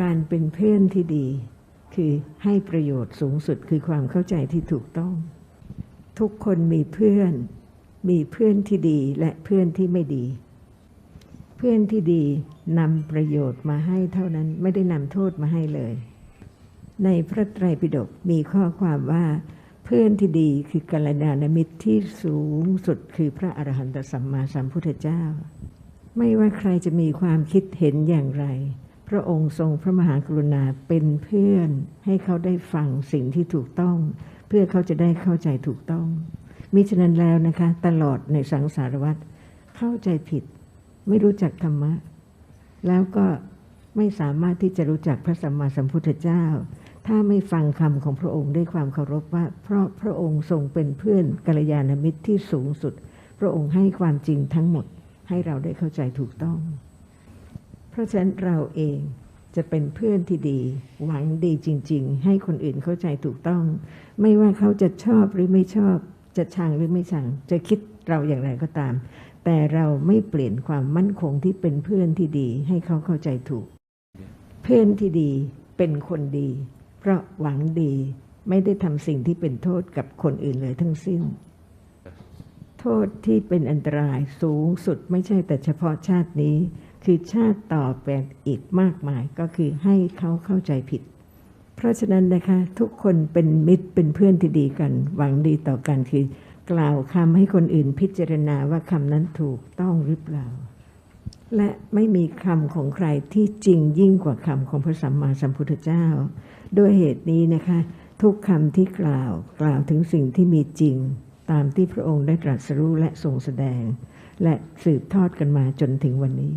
การเป็นเพื่อนที่ดี คือให้ประโยชน์สูงสุดคือความเข้าใจที่ถูกต้อง ทุกคนมีเพื่อน มีเพื่อนที่ดีและเพื่อนที่ไม่ดี เพื่อนที่ดีนำประโยชน์มาให้เท่านั้นไม่ได้นำโทษมาให้เลย ในพระไตรปิฎกมีข้อความว่าเพื่อนที่ดีคือกัลยาณมิตรที่สูงสุดคือพระอรหันตสัมมาสัมพุทธเจ้า ไม่ว่าใครจะมีความคิดเห็นอย่างไร ระองค์ทรงพระมหากรุณาเป็นเพื่อนให้เขาได้ฟังสิ่งที่ถูกต้อง เพื่อเขาจะได้เข้าใจถูกต้องมิฉะนั้นแล้วนะคะตลอดในสังสารวัฏเข้าใจผิด ไม่รู้จักธรรมะ แล้วก็ไม่สามารถที่จะรู้จักพระสัมมาสัมพุทธเจ้า ถ้าไม่ฟังคำของพระองค์ด้วยความเคารพว่า เพราะพระองค์ทรงเป็นเพื่อนกัลยาณมิตรที่สูงสุด พระองค์ให้ความจริงทั้งหมดให้เราได้เข้าใจถูกต้อง เพราะฉะนั้นเราเองจะเป็นเพื่อนที่ดี หวังดีจริง ๆ ให้คนอื่นเข้าใจถูกต้อง ไม่ว่าเขาจะชอบหรือไม่ชอบ จะชังหรือไม่ชัง จะคิดเราอย่างไรก็ตาม แต่เราไม่เปลี่ยนความมั่นคงที่เป็นเพื่อนที่ดี ให้เขาเข้าใจถูก เพื่อนที่ดีเป็นคนดี เพราะหวังดีไม่ได้ทำสิ่งที่เป็นโทษกับคนอื่นเลยทั้งสิ้น โทษที่เป็นอันตรายสูงสุดไม่ใช่แต่เฉพาะชาตินี้ คือชาติต่อไปอีกมากมายก็คือให้เขาเข้าใจผิด เพราะฉะนั้นนะคะทุกคนเป็นมิตรเป็นเพื่อนที่ดีกัน หวังดีต่อกันคือ กล่าวคำให้คนอื่นพิจารณาว่าคำนั้นถูกต้องหรือเปล่า และไม่มีคำของใครที่จริงยิ่งกว่าคำของพระสัมมาสัมพุทธเจ้า ด้วยเหตุนี้นะคะทุกคำที่กล่าวกล่าวถึงสิ่งที่มีจริง ตามที่พระองค์ได้ตรัสรู้และทรงแสดง และสืบทอดกันมาจนถึงวันนี้